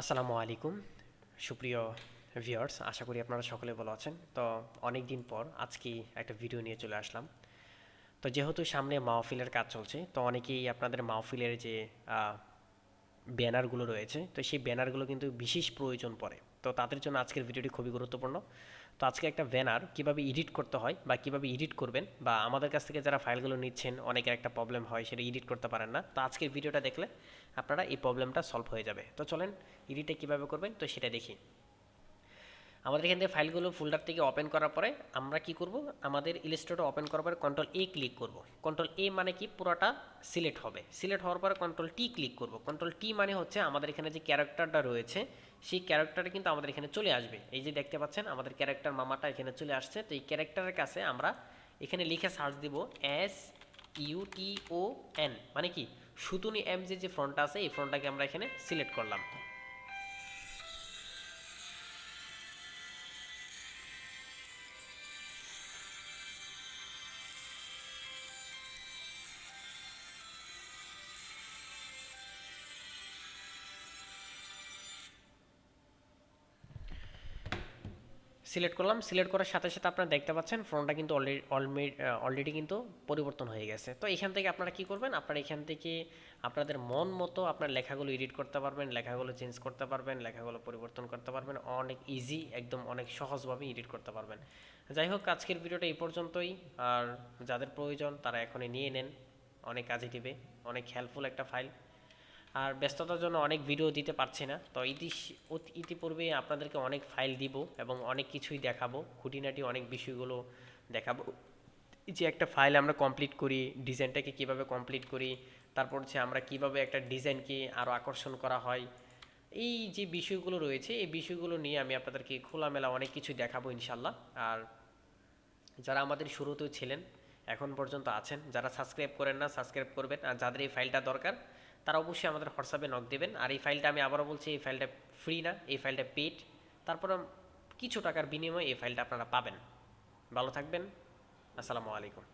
আসসালামু আলাইকুম। সুপ্রিয় ভিউয়ার্স, আশা করি আপনারা সকলে ভালো আছেন। তো অনেক দিন পর আজকে একটা ভিডিও নিয়ে চলে আসলাম। তো যেহেতু সামনে মাহফিলের কাজ চলছে, তো অনেকেই আপনাদের মাহফিলের যে ব্যানারগুলো রয়েছে, তো সেই ব্যানারগুলো কিন্তু বিশেষ প্রয়োজন পড়ে। তো তাদের জন্য আজকের ভিডিওটি খুবই গুরুত্বপূর্ণ। তো আজকে একটা ব্যানার কীভাবে এডিট করতে হয় বা কীভাবে এডিট করবেন বা আমাদের কাছ থেকে যারা ফাইলগুলো নিচ্ছেন, অনেকের একটা প্রবলেম হয় সেটা এডিট করতে পারেন না। তো আজকের ভিডিওটা দেখলে আপনারা এই প্রবলেমটা সলভ হয়ে যাবে। তো চলেন এডিটে কীভাবে করবেন, তো সেটা দেখি। আমাদের এখান থেকে ফাইলগুলো ফোল্ডার থেকে ওপেন করার পরে আমরা কি করব? আমাদের ইলিস্ট্রেটর ওপেন করার পরে কন্ট্রোল এ ক্লিক করব। কন্ট্রোল এ মানে কি? পুরোটা সিলেক্ট হবে। সিলেক্ট হওয়ার পরে কন্ট্রোল টি ক্লিক করব। কন্ট্রোল টি মানে হচ্ছে আমাদের এখানে যে ক্যারেক্টারটা রয়েছে, সেই ক্যারেক্টারটা কিন্তু আমাদের এখানে চলে আসবে। এই যে দেখতে পাচ্ছেন, আমাদের ক্যারেক্টার মামাটা এখানে চলে আসছে। তো এই ক্যারেক্টারের কাছে আমরা এখানে লিখে সার্চ দিব S U T O N মানে কি? সুতুনি এম যে ফ্রন্টটা আছে, এই ফ্রন্টটাকে আমরা এখানে সিলেক্ট করলাম। সিলেক্ট করলাম সিলেক্ট করার সাথে সাথে আপনারা দেখতে পাচ্ছেন ফোনটা কিন্তু অলরেডি অলরেডি কিন্তু পরিবর্তন হয়ে গেছে। তো এখান থেকে আপনারা কি করবেন? আপনারা এখান থেকে আপনাদের মন মতো আপনার লেখাগুলো এডিট করতে পারবেন, লেখাগুলো চেঞ্জ করতে পারবেন, লেখাগুলো পরিবর্তন করতে পারবেন, অনেক ইজি একদম অনেক সহজভাবে এডিট করতে পারবেন। যাই হোক, আজকের ভিডিওটা এই পর্যন্তই। আর যাদের প্রয়োজন তারা এখনই নিয়ে নেন। অনেক কাজে দিবে, অনেক হেল্পফুল একটা ফাইল আর ব্যস্ততার জন্য অনেক ভিডিও দিতে পারছি না। তো ইতি ইতিপূর্বে আপনাদেরকে অনেক ফাইল দিব এবং অনেক কিছুই দেখাবো। খুঁটিনাটি অনেক বিষয়গুলো দেখাবো। যে একটা ফাইল আমরা কমপ্লিট করি ডিজাইনটাকে কীভাবে কমপ্লিট করি, তারপর হচ্ছে আমরা কীভাবে একটা ডিজাইনকে আরও আকর্ষণ করা হয়, এই যে বিষয়গুলো রয়েছে, এই বিষয়গুলো নিয়ে আমি আপনাদেরকে খোলামেলা অনেক কিছু দেখাবো ইনশাল্লাহ আর যারা আমাদের শুরুতেও ছিলেন, এখন পর্যন্ত আছেন, যারা সাবস্ক্রাইব করেন না সাবস্ক্রাইব করবেন। আর যাদের এই ফাইলটা দরকার তারা অবশ্যই আমাদের হোয়াটসঅ্যাপে নক দেবেন। আর এই ফাইলটা আমি আবারও বলছি, এই ফাইলটা ফ্রি না, এই ফাইলটা পেড তারপর কিছু টাকার বিনিময়ে এই ফাইলটা আপনারা পাবেন। ভালো থাকবেন। আসসালামু আলাইকুম।